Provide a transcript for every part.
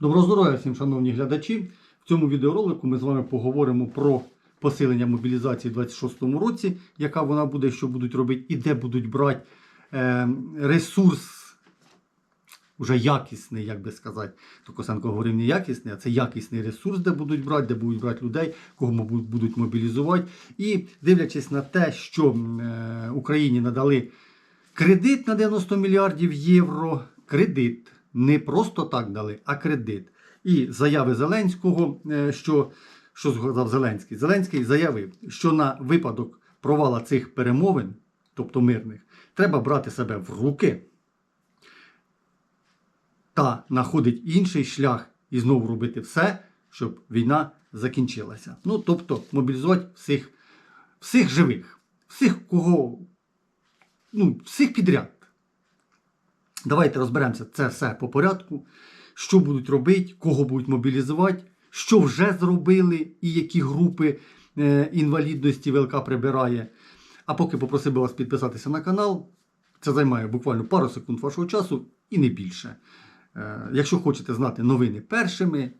Доброго здоров'я всім, шановні глядачі. В цьому відеоролику ми з вами поговоримо про посилення мобілізації в 26-му році, яка вона буде, що будуть робити, і де будуть брати е, ресурс, уже якісний, як би сказати. То Косенко говорив не якісний, а це якісний ресурс, де будуть брати, де будуть брати людей, кого будуть мобілізувати. І дивлячись на те, що е, Україні надали кредит на 90 мільярдів євро, кредит. Не просто так дали, а кредит. І заяви Зеленського, е, що, що сказав Зеленський? Зеленський заявив, що на випадок провала цих перемовин, тобто мирних, треба брати себе в руки та знаходить інший шлях і знову робити все, щоб війна закінчилася. Ну, тобто мобілізувати всіх, всіх живих, всіх, кого, ну, всіх підряд. Давайте розберемося це все по порядку, що будуть робити, кого будуть мобілізувати, що вже зробили і які групи е, інвалідності ВЛК прибирає. А поки попросив би вас підписатися на канал, це займає буквально пару секунд вашого часу і не більше. Е, якщо хочете знати новини першими,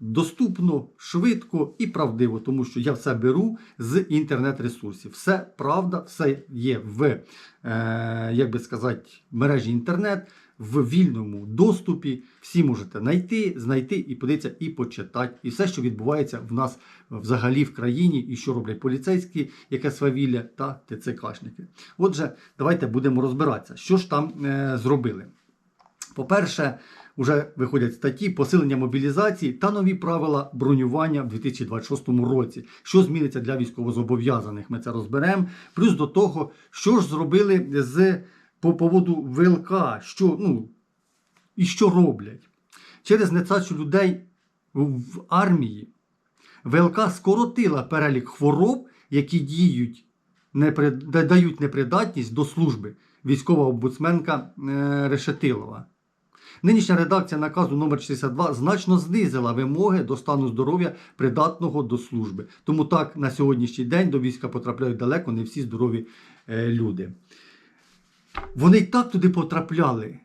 доступно, швидко і правдиво, тому що я все беру з інтернет-ресурсів. Все правда, все є в, е, як би сказати, мережі інтернет, в вільному доступі. Всі можете знайти, знайти і подивитися, і почитати. І все, що відбувається в нас взагалі в країні, і що роблять поліцейські, яке свавілля та ТЦКшники. Отже, давайте будемо розбиратися, що ж там е, зробили. По-перше, вже виходять статті посилення мобілізації та нові правила бронювання в 2026 році. Що зміниться для військовозобов'язаних? Ми це розберемо. Плюс до того, що ж зробили з по поводу ВЛК, що, ну, і що роблять. Через нецачу людей в армії ВЛК скоротила перелік хвороб, які діють, непри... дають непридатність до служби. Військова омбудсменка е, Решетилова. Нинішня редакція наказу номер 62 значно знизила вимоги до стану здоров'я придатного до служби. Тому так на сьогоднішній день до війська потрапляють далеко не всі здорові е, люди. Вони й так туди потрапляли.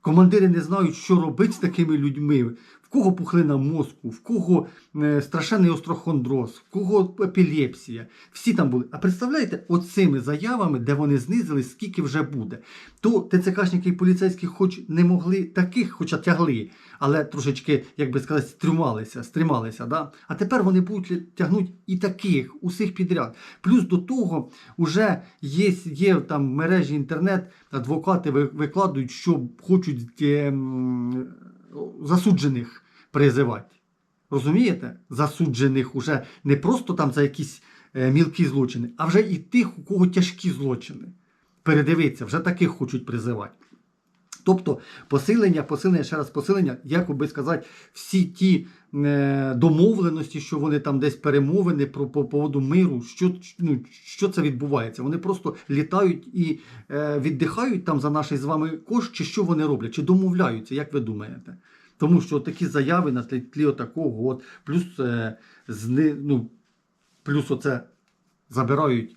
Командири не знають, що робити з такими людьми. Кого пухлина мозку, в кого е, страшенний острохондроз, в кого епілепсія. Всі там були. А представляєте, оцими заявами, де вони знизили, скільки вже буде. То ТЦКшники і поліцейські хоч не могли таких, хоча тягли, але трошечки, як би сказати, стрималися, стрималися. Да? А тепер вони будуть тягнути і таких, усіх підряд. Плюс до того, вже є, є там в мережі інтернет, адвокати ви- викладають, що хочуть е, засуджених призивати. Розумієте? Засуджених уже не просто там за якісь е, мілкі злочини, а вже і тих, у кого тяжкі злочини. Передивіться, вже таких хочуть призивати. Тобто посилення, посилення, ще раз посилення, як би сказати, всі ті е, домовленості, що вони там десь перемовини про по поводу миру, що, ну, що це відбувається? Вони просто літають і е, віддихають там за наш з вами кошт, чи що вони роблять, чи домовляються, як ви думаєте? Тому що такі заяви на тлі, отакого, от, плюс, е, зни, ну, плюс оце забирають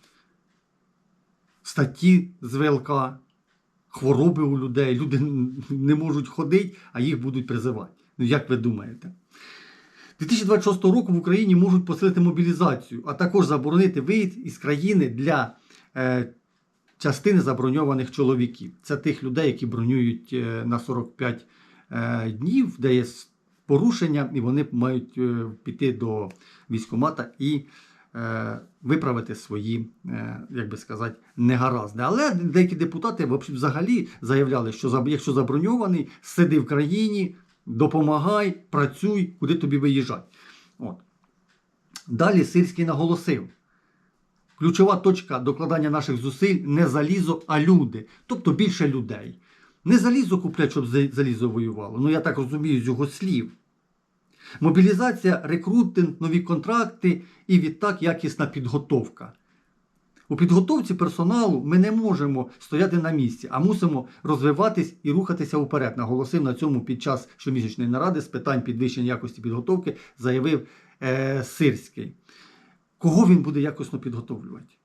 статті з ВЛК, хвороби у людей, люди не можуть ходити, а їх будуть призивати. Ну як ви думаєте? 2026 року в Україні можуть посилити мобілізацію, а також заборонити виїзд із країни для е, частини заброньованих чоловіків. Це тих людей, які бронюють е, на 45 е, днів, де є порушення, і вони мають е, піти до військкомата і е, виправити свої, е, як би сказати, негаразди. Але деякі депутати взагалі заявляли, що якщо заброньований, сиди в країні, допомагай, працюй, куди тобі виїжджати. От. Далі Сирський наголосив. Ключова точка докладання наших зусиль не залізо, а люди, тобто більше людей. Не залізо куплять, щоб залізо воювало. Ну я так розумію з його слів. Мобілізація, рекрутинг, нові контракти і відтак якісна підготовка. У підготовці персоналу ми не можемо стояти на місці, а мусимо розвиватись і рухатися вперед. Наголосив на цьому під час щомісячної наради з питань підвищення якості підготовки, заявив е, Сирський. Кого він буде якісно підготовлювати?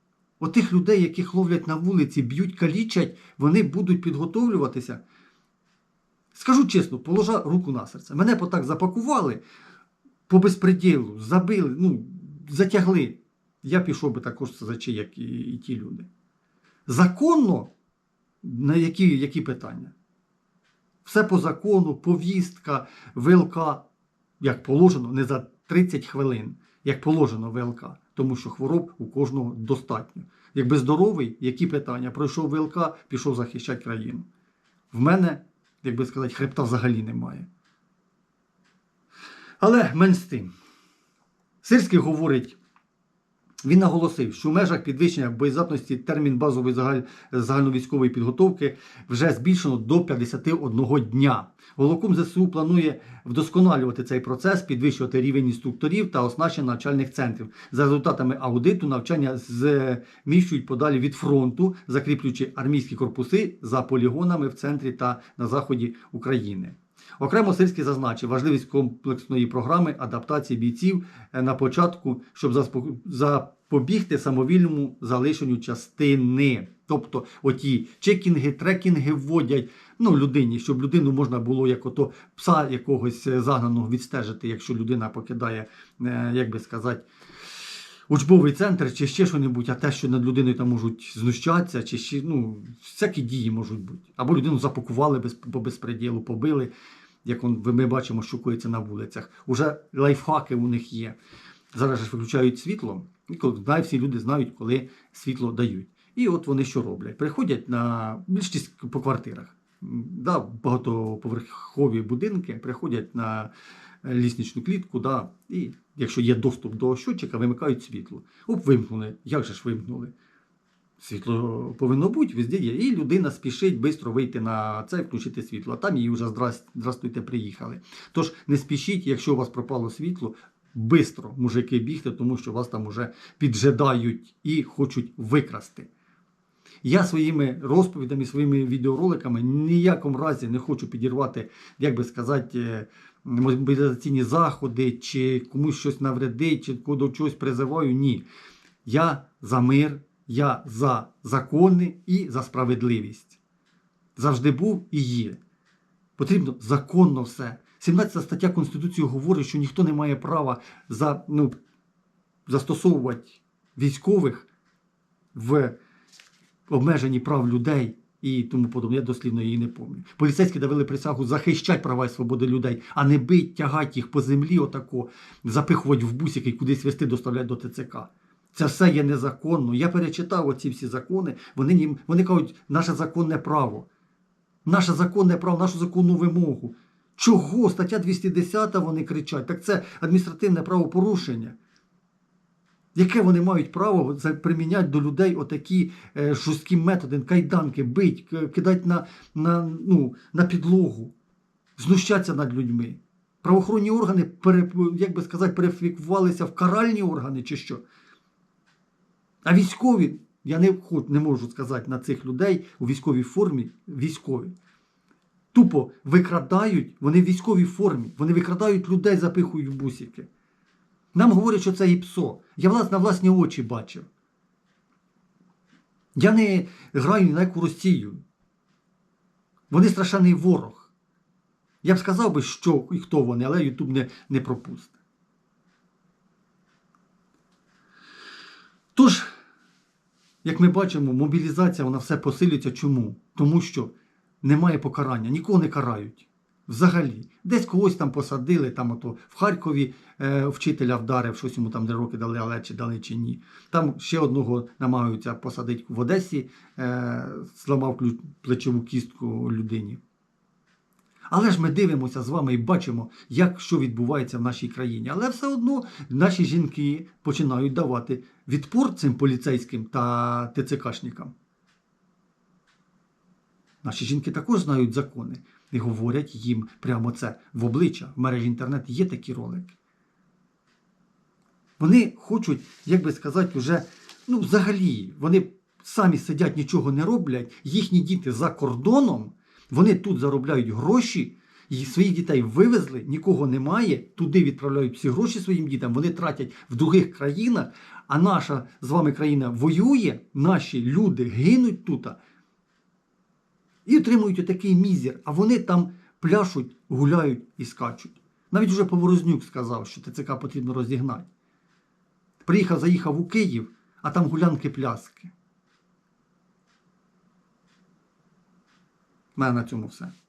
Отих людей, яких ловлять на вулиці, б'ють, калічать, вони будуть підготовлюватися. Скажу чесно, положа руку на серце. Мене потак запакували по безпреділу, забили, ну, затягли. Я пішов би також в СЗЧ, як і, і ті люди. Законно, на які, які питання? Все по закону, повістка, ВЛК, як положено, не за 30 хвилин, як положено ВЛК, тому що хвороб у кожного достатньо. Якби здоровий, які питання? Пройшов ВЛК, пішов захищати країну. В мене, як би сказати, хребта взагалі немає. Але менш з тим. Сирський говорить, він наголосив, що в межах підвищення боєздатності термін базової загаль... загальновійськової підготовки вже збільшено до 51 дня. Голоком ЗСУ планує вдосконалювати цей процес, підвищувати рівень інструкторів та оснащення навчальних центрів. За результатами аудиту навчання зміщують подалі від фронту, закріплюючи армійські корпуси за полігонами в центрі та на заході України. Окремо Сирський зазначив важливість комплексної програми адаптації бійців е, на початку, щоб запобігти самовільному залишенню частини. Тобто оті чекінги, трекінги вводять ну, людині, щоб людину можна було як ото пса якогось е, загнаного відстежити, якщо людина покидає, е, як би сказати, учбовий центр чи ще що-небудь, а те, що над людиною там можуть знущатися, чи ще ну, всякі дії можуть бути. Або людину запакували без, по безпреділу, побили, як ми бачимо, що коїться на вулицях. Уже лайфхаки у них є. Зараз ж виключають світло, і коли всі люди знають, коли світло дають. І от вони що роблять? Приходять на більшість по квартирах. Да, багатоповерхові будинки приходять на е, лісничну клітку, да, і якщо є доступ до щотчика, вимикають світло. Оп, вимкнули. Як же ж вимкнули? Світло повинно бути, везде є. І людина спішить швидко вийти на це включити світло. А там їй вже здрастуйте, приїхали. Тож не спішіть, якщо у вас пропало світло, швидко, мужики, бігти, тому що вас там уже піджидають і хочуть викрасти. Я своїми розповідями, своїми відеороликами ніякому разі не хочу підірвати, як би сказати, е, мобілізаційні заходи, чи комусь щось навредить, чи до чогось призиваю. Ні. Я за мир, я за закони і за справедливість. Завжди був і є. Потрібно законно все. 17 стаття Конституції говорить, що ніхто не має права за, ну, застосовувати військових в обмеженні прав людей і тому подобне. Я дослівно її не пам'ятаю. Поліцейські давали присягу захищати права і свободи людей, а не бить, тягати їх по землі, отако, запихувати в бусики і кудись вести, доставляти до ТЦК. Це все є незаконно. Я перечитав оці всі закони. Вони, їм- вони кажуть, наше законне право. Наше законне право, нашу законну вимогу. Чого? Стаття 210 вони кричать. Так це адміністративне правопорушення. Яке вони мають право приміняти до людей отакі е, жорсткі методи, кайданки, бить, кидати на, на, ну, на підлогу, знущатися над людьми? Правоохоронні органи, як би сказати, перефікувалися в каральні органи чи що? А військові, я не, не можу сказати на цих людей у військовій формі, військові. Тупо викрадають, вони в військовій формі, вони викрадають людей, запихують в бусики. Нам говорять, що це ІПСО. Я влас, на власні очі бачив. Я не граю ні на яку Росію. Вони страшенний ворог. Я б сказав би, що і хто вони, але Ютуб не, не пропустить. Тож, як ми бачимо, мобілізація вона все посилюється. Чому? Тому що немає покарання, нікого не карають. Взагалі, десь когось там посадили, там ото в Харкові е, вчителя вдарив, щось йому там де роки дали, але чи дали чи ні. Там ще одного намагаються посадити в Одесі, е, зламав плечову кістку людині. Але ж ми дивимося з вами і бачимо, як що відбувається в нашій країні. Але все одно наші жінки починають давати відпор цим поліцейським та ТЦКшникам. Наші жінки також знають закони і говорять їм прямо це в обличчя. В мережі інтернет є такі ролики. Вони хочуть, як би сказати, вже, ну, взагалі, вони самі сидять, нічого не роблять, їхні діти за кордоном, вони тут заробляють гроші, і своїх дітей вивезли, нікого немає, туди відправляють всі гроші своїм дітям, вони тратять в других країнах, а наша з вами країна воює, наші люди гинуть тут і отримують отакий мізер, а вони там пляшуть, гуляють і скачуть. Навіть вже Поворознюк сказав, що ТЦК потрібно розігнати. Приїхав, заїхав у Київ, а там гулянки пляски. У